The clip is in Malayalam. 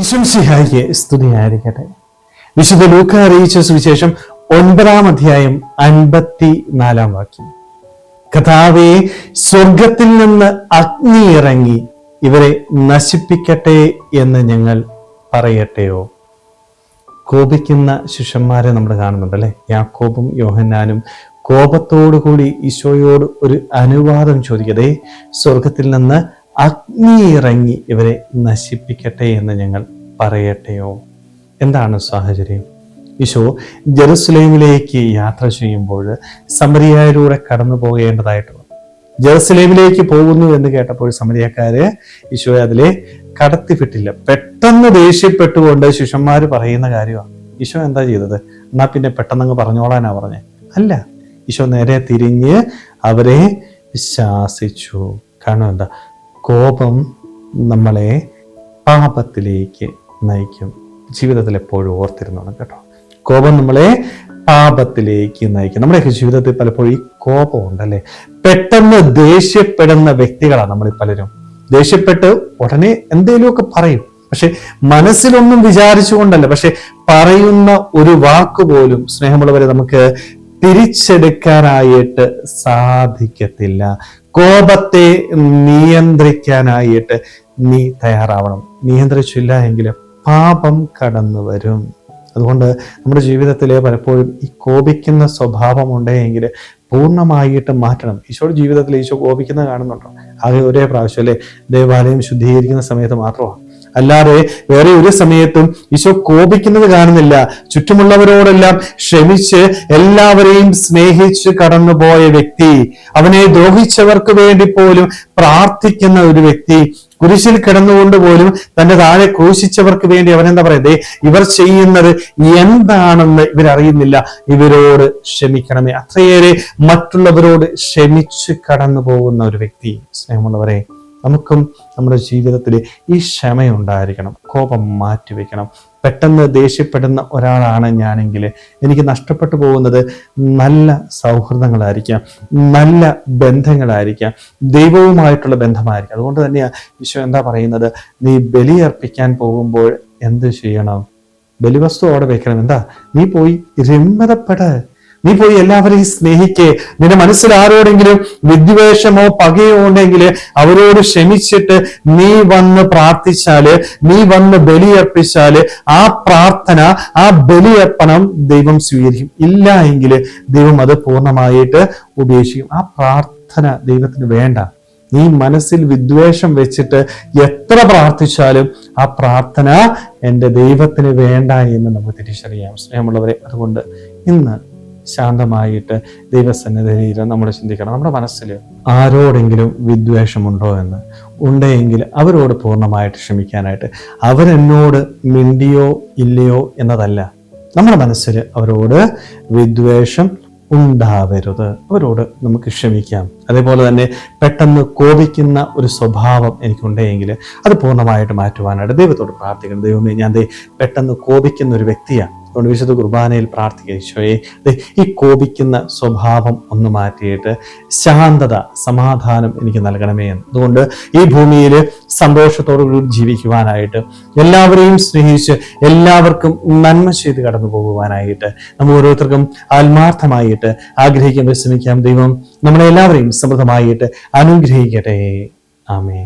വിശംസിഹായിക്ക് സ്തുതിയായിരിക്കട്ടെ. വിശുദ്ധ ലൂക്ക അറിയിച്ച സുവിശേഷം ഒൻപതാം അധ്യായം അൻപത്തി നാലാം വാക്യം. കഥാവെ സ്വർഗത്തിൽ നിന്ന് അഗ്നി ഇറങ്ങി ഇവരെ നശിപ്പിക്കട്ടെ എന്ന് ഞങ്ങൾ പറയട്ടെയോ? കോപിക്കുന്ന ശിഷ്യന്മാരെ നമ്മൾ കാണുന്നുണ്ട് അല്ലെ? യാക്കോബും യോഹന്നാനും കോപത്തോടുകൂടി ഈശോയോട് ഒരു അനുവാദം ചോദിക്കതേ സ്വർഗത്തിൽ നിന്ന് അഗ്നി ഇറങ്ങി ഇവരെ നശിപ്പിക്കട്ടെ എന്ന് ഞങ്ങൾ പറയട്ടെയോ? എന്താണ് സാഹചര്യം? ഈശോ ജെറുസലേമിലേക്ക് യാത്ര ചെയ്യുമ്പോൾ സമരിയായിലൂടെ കടന്നു പോകേണ്ടതായിട്ട് വന്നു. ജെറുസലേമിലേക്ക് പോകുന്നു എന്ന് കേട്ടപ്പോൾ സമരിയക്കാര് ഈശോയെ അതിലെ കടത്തിവിട്ടില്ല. പെട്ടെന്ന് ദേഷ്യപ്പെട്ടുകൊണ്ട് ശിഷ്യന്മാർ പറയുന്ന കാര്യമാണ്. ഈശോ എന്താ ചെയ്തത്? എന്നാ പിന്നെ പെട്ടെന്നങ്ങ് പറഞ്ഞോളാനാ പറഞ്ഞേ. അല്ല ഈശോ നേരെ തിരിഞ്ഞ് അവരെ ശാസിച്ചു. കാരണം എന്താ? കോപം നമ്മളെ പാപത്തിലേക്ക് നയിക്കും. ജീവിതത്തിൽ എപ്പോഴും ഓർത്തിരുന്നോണം കേട്ടോ. കോപം നമ്മളെ പാപത്തിലേക്ക് നയിക്കും. നമ്മുടെയൊക്കെ ജീവിതത്തിൽ പലപ്പോഴും ഈ കോപം ഉണ്ടല്ലേ? പെട്ടെന്ന് ദേഷ്യപ്പെടുന്ന വ്യക്തികളാണ് നമ്മൾ പലരും. ദേഷ്യപ്പെട്ട് ഉടനെ എന്തെങ്കിലുമൊക്കെ പറയും. പക്ഷെ മനസ്സിലൊന്നും വിചാരിച്ചുകൊണ്ടല്ല. പക്ഷെ പറയുന്ന ഒരു വാക്ക് പോലും സ്നേഹമുള്ളവരെ നമുക്ക് തിരിച്ചെടുക്കാനായിട്ട് സാധിക്കത്തില്ല. കോപത്തെ നിയന്ത്രിക്കാനായിട്ട് നീ തയ്യാറാവണം. നിയന്ത്രിച്ചില്ല എങ്കിൽ പാപം കടന്നു വരും. അതുകൊണ്ട് നമ്മുടെ ജീവിതത്തിൽ പലപ്പോഴും ഈ കോപിക്കുന്ന സ്വഭാവം ഉണ്ടെങ്കിൽ പൂർണമായിട്ട് മാറ്റണം. ഈശോയുടെ ജീവിതത്തിൽ ഈശോ കോപിക്കുന്നത് കാണുന്നുണ്ടോ? ആകെ ഒരേ പ്രാവശ്യം അല്ലേ? ദേവാലയം ശുദ്ധീകരിക്കുന്ന സമയത്ത് മാത്രമാണ്. അല്ലാതെ വേറെ ഒരു സമയത്തും ഈശോ കോപിക്കുന്നത് കാണുന്നില്ല. ചുറ്റുമുള്ളവരോടെല്ലാം ക്ഷമിച്ച് എല്ലാവരെയും സ്നേഹിച്ച് കടന്നുപോയ വ്യക്തി അവനെ ദ്രോഹിച്ചവർക്ക് വേണ്ടി പോലും പ്രാർത്ഥിക്കുന്ന ഒരു വ്യക്തി കുരിശിൽ കിടന്നുകൊണ്ട് പോലും തന്റെ താഴെ ക്രൂശിച്ചവർക്ക് വേണ്ടി അവൻ അവനെന്താ പറയുന്നത് ഇവർ ചെയ്യുന്നത് എന്താണെന്ന് ഇവരറിയുന്നില്ല. ഇവരോട് ക്ഷമിക്കണമേ. അത്രയേറെ മറ്റുള്ളവരോട് ക്ഷമിച്ച് കടന്നു പോകുന്ന ഒരു വ്യക്തി. സ്നേഹമുള്ളവരെ നമുക്കും നമ്മുടെ ജീവിതത്തിൽ ഈ ക്ഷമയുണ്ടായിരിക്കണം. കോപം മാറ്റിവെക്കണം. പെട്ടെന്ന് ദേഷ്യപ്പെടുന്ന ഒരാളാണ് ഞാനെങ്കിൽ എനിക്ക് നഷ്ടപ്പെട്ടു പോകുന്നത് നല്ല സൗഹൃദങ്ങളായിരിക്കാം നല്ല ബന്ധങ്ങളായിരിക്കാം ദൈവവുമായിട്ടുള്ള ബന്ധമായിരിക്കാം. അതുകൊണ്ട് തന്നെയാണ് ഈശോ എന്താ പറയുന്നത്? നീ ബലിയർപ്പിക്കാൻ പോകുമ്പോൾ എന്ത് ചെയ്യണം? ബലിവസ്തു അവിടെ വെക്കണം. എന്താ? നീ പോയി രമ്യതപ്പെട. നീ പോയി എല്ലാവരെയും സ്നേഹിക്കേ. നിന്റെ മനസ്സിൽ ആരോടെങ്കിലും വിദ്വേഷമോ പകയോ ഉണ്ടെങ്കിൽ അവരോട് ക്ഷമിച്ചിട്ട് നീ വന്ന് പ്രാർത്ഥിച്ചാൽ നീ വന്ന് ബലിയർപ്പിച്ചാൽ ആ പ്രാർത്ഥന ആ ബലിയർപ്പണം ദൈവം സ്വീകരിക്കും. ഇല്ല എങ്കിൽ ദൈവം അത് പൂർണമായിട്ട് ഉപേക്ഷിക്കും. ആ പ്രാർത്ഥന ദൈവത്തിന് വേണ്ട. നീ മനസ്സിൽ വിദ്വേഷം വെച്ചിട്ട് എത്ര പ്രാർത്ഥിച്ചാലും ആ പ്രാർത്ഥന എന്റെ ദൈവത്തിന് വേണ്ട എന്ന് നമുക്ക് തിരിച്ചറിയാം. സ്നേഹമുള്ളവരെ അതുകൊണ്ട് ഇന്ന് ശാന്തമായിട്ട് ദൈവസന്നിധിയിൽ നമ്മൾ ചിന്തിക്കണം. നമ്മുടെ മനസ്സിൽ ആരോടെങ്കിലും വിദ്വേഷമുണ്ടോ എന്ന് ഉണ്ടെങ്കിൽ അവരോട് പൂർണമായിട്ട് ക്ഷമിക്കാനായിട്ട്. അവരെന്നോട് മിണ്ടിയോ ഇല്ലയോ എന്നതല്ല. നമ്മുടെ മനസ്സിൽ അവരോട് വിദ്വേഷം ഉണ്ടാവരുത്. അവരോട് നമുക്ക് ക്ഷമിക്കാം. അതേപോലെ തന്നെ പെട്ടെന്ന് കോപിക്കുന്ന ഒരു സ്വഭാവം എനിക്കുണ്ടെങ്കിൽ അത് പൂർണമായിട്ട് മാറ്റുവാനായിട്ട് ദൈവത്തോട് പ്രാർത്ഥിക്കണം. ദൈവമേ ഞാൻ പെട്ടെന്ന് കോപിക്കുന്ന ഒരു വ്യക്തിയാണ്. അതുകൊണ്ട് വിശുദ്ധ കുർബാനയിൽ പ്രാർത്ഥിക്കുക ഈശോയെ. ഈ കോപിക്കുന്ന സ്വഭാവം ഒന്ന് മാറ്റിയിട്ട് ശാന്തത സമാധാനം എനിക്ക് നൽകണമേ എന്ന്. അതുകൊണ്ട് ഈ ഭൂമിയിൽ സന്തോഷത്തോടുകൂടി ജീവിക്കുവാനായിട്ട് എല്ലാവരെയും സ്നേഹിച്ച് എല്ലാവർക്കും നന്മ ചെയ്ത് കടന്നു പോകുവാനായിട്ട് നമ്മൾ ഓരോരുത്തർക്കും ആത്മാർത്ഥമായിട്ട് ആഗ്രഹിക്കാൻ ശ്രമിക്കാം ദൈവം നമ്മളെ എല്ലാവരെയും സമൃദ്ധമായിട്ട് അനുഗ്രഹിക്കട്ടെ. ആമേ